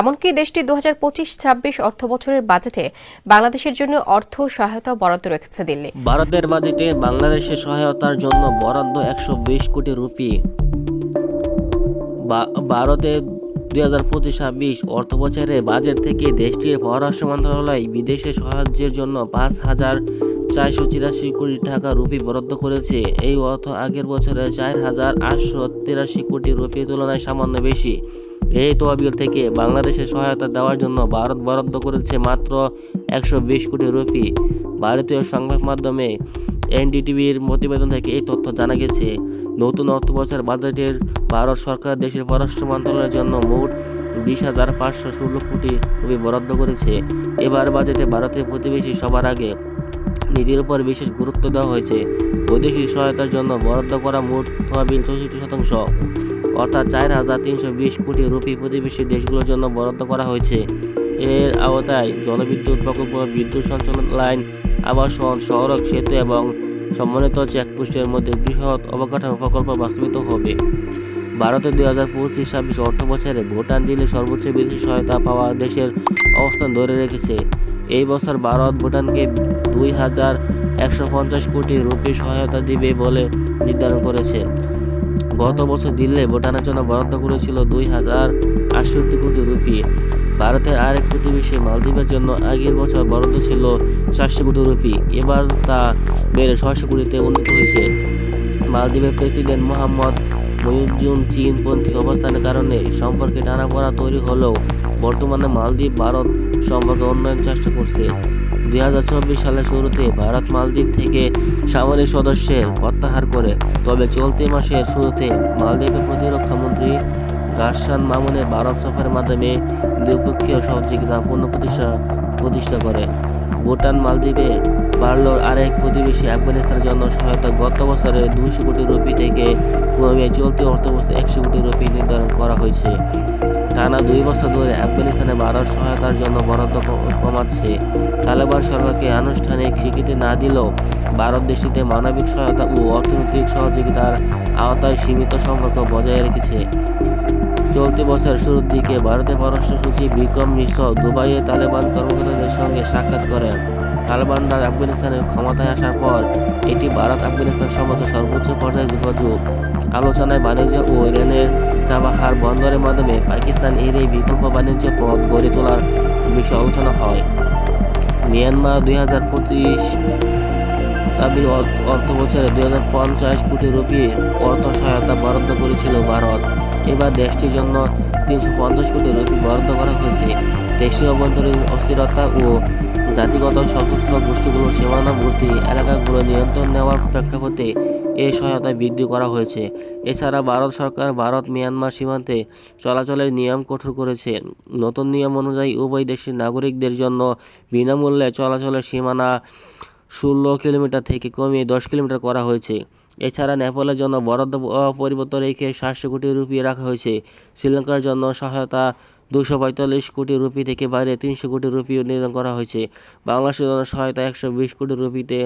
এমনকি দেশটি দু হাজার পঁচিশ, ছাব্বিশ অর্থ বছরের বাজেটে বাংলাদেশের জন্য অর্থ সহায়তা বরাদ্দ রেখেছে দিল্লি। ভারতের বাজেটে বাংলাদেশের সহায়তার জন্য বরাদ্দ একশো বিশ কোটি রুপি। ভারতে দুই হাজার পঁচিশ, ছাব্বিশ অর্থ বছরের বাজেট থেকে দেশটির পররাষ্ট্র মন্ত্রণালয় বিদেশে সাহায্যের জন্য পাঁচ হাজার চারশো চিরাশি কোটি টাকা রুপি বরাদ্দ করেছে। এই অর্থ আগের বছরে চার হাজার আটশো তিরাশি কোটি রুপির তুলনায় সামান্য বেশি। এই তহবিল থেকে বাংলাদেশে সহায়তা দেওয়ার জন্য ভারত বরাদ্দ করেছে মাত্র একশো বিশ কোটি রুপি। ভারতীয় সংবাদ মাধ্যমে এনডিটিভির প্রতিবেদন থেকে এই তথ্য জানা গেছে, নতুন অর্থবছর বাজেটের ভারত সরকার দেশের পররাষ্ট্র মন্ত্রণালয়ের জন্য মোট বিশ হাজার পাঁচশো ষোলো কোটি রুপি বরাদ্দ করেছে। এবার বাজেটে ভারতের প্রতিবেশী সবার আগে নীতির উপর বিশেষ গুরুত্ব দেওয়া হয়েছে। বৈদেশিক সহায়তার জন্য বরাদ্দ করা মোট তহবিল চৌষট্টি শতাংশ। অর্থাৎ চার হাজার তিনশো বিশ কোটি রুপি প্রতিবেশী দেশগুলোর জন্য বরাদ্দ করা হয়েছে। এর আওতায় জলবিদ্যুৎ প্রকল্প, বিদ্যুৎ সঞ্চালন লাইন, আবাসন, সড়ক, সেতু এবং সমন্বিত চেকপোস্টের মধ্যে বৃহৎ অবকাঠামো প্রকল্প বাস্তবিত হবে। ভারতের দুই হাজার পঁচিশ ছাব্বিশ অর্থ বছরে ভুটান দিল্লি সর্বোচ্চ বিদেশি সহায়তা পাওয়া দেশের অবস্থান ধরে রেখেছে। এই বছর ভারত ভুটানকে দুই হাজার একশো পঞ্চাশ কোটি রুপি সহায়তা দিবে বলে নির্ধারণ করেছে। গত বছর দিল্লি ভুটানের জন্য বরাদ্দ করেছিল দুই হাজার আটষট্টি কোটি রুপি। ভারতের আরেক প্রতিবেশী মালদ্বীপের জন্য আগের বছর বরাদ্দ ছিল চারশো কোটি রুপি। এবার তা বেড়ে ছয়শো কোটিতে উন্নীত হয়েছে। মালদ্বীপের প্রেসিডেন্ট মোহাম্মদ মহিউদ্দিন চীনপন্থী অবস্থানের কারণে সম্পর্কে টানাপড়া তৈরি হলেও বর্তমানে মালদ্বীপ ভারত সম্পর্কে উন্নয়ন চেষ্টা করছে। দুই হাজার চব্বিশ সালের শুরুতে ভারত মালদ্বীপ থেকে সামরিক সদস্যের প্রত্যাহার করে, তবে চলতি মাসের শুরুতে মালদ্বীপের প্রতিরক্ষা মন্ত্রী গারসান মামুনের ভারত সফরের মাধ্যমে দ্বিপক্ষীয় সহযোগিতা পুনঃপ্রতিষ্ঠা প্রতিষ্ঠা করে। ভুটান মালদ্বীপে বাড়ল আরেক প্রতিবেশী আফগানিস্তানের জন্য সহায়তা গত বছরে দুইশো কোটি রুপি থেকে কমে চলতি অর্থবছরে একশো কোটি রুপি নির্ধারণ করা হয়েছে। টানা দুই বছর ধরে আফগানিস্তানে ভারত সহায়তার জন্য বরাদ্দ কমাচ্ছে। তালেবান সরকারকে আনুষ্ঠানিক স্বীকৃতি না দিলেও ভারত দেশটিতে মানবিক সহায়তা ও অর্থনৈতিক সহযোগিতার আওতায় সীমিত সম্পর্ক বজায় রেখেছে। চলতি বছরের শুরুর দিকে ভারতের পররাষ্ট্র সচিব বিক্রম মিশ্র দুবাইয়ে তালেবান কর্মকর্তাদের সঙ্গে সাক্ষাৎ করেন। তালেবানরা আফগানিস্তানের ক্ষমতায় আসার পর এটি ভারত আফগানিস্তান সম্পর্কে সর্বোচ্চ পর্যায়ে যোগাযোগ আলোচনায় বাণিজ্য ও রেলের চাবাহার বন্দরের মাধ্যমে পাকিস্তান এর এই বিকল্প বাণিজ্য পথ গড়ে তোলার বিষয়ে আলোচনা হয়। মিয়ানমার দুই হাজার পঁচিশ ছাব্বিশ অর্থ বছরে দুই হাজার পঞ্চাশ কোটি রুপি অর্থ সহায়তা বরাদ্দ করেছিল ভারত। এবার দেশটির জন্য তিনশো পঞ্চাশ কোটি রুপি বরাদ্দ করা হয়েছে। দেশীয় অভ্যন্তরীণ অস্থিরতা ও জাতিগত সশস্ত্র গোষ্ঠীগুলোর সীমানাবর্তী এলাকাগুলো নিয়ন্ত্রণ নেওয়ার প্রেক্ষাপটে এই সহায়তা বৃদ্ধি করা হয়েছে। এছাড়া ভারত সরকার ভারত মিয়ানমার সীমান্তে চলাচলের নিয়ম কঠোর করেছে। নতুন নিয়ম অনুযায়ী উভয় দেশের নাগরিকদের জন্য বিনামূল্যে চলাচলের সীমানা ষোলো কিলোমিটার থেকে কমিয়ে দশ কিলোমিটার করা হয়েছে। এছাড়া নেপালের জন্য বরাদ্দ পরিবর্তন রেখে সাতশো কোটি রুপি রাখা হয়েছে। শ্রীলঙ্কার জন্য সহায়তা দুশো পঁয়তাল্লিশ কোটি রুপি থেকে বাইরে তিনশো কোটি রুপি নির্ধারণ করা হয়েছে। বাংলাদেশের জন্য সহায়তা একশো বিশ কোটি রুপিতে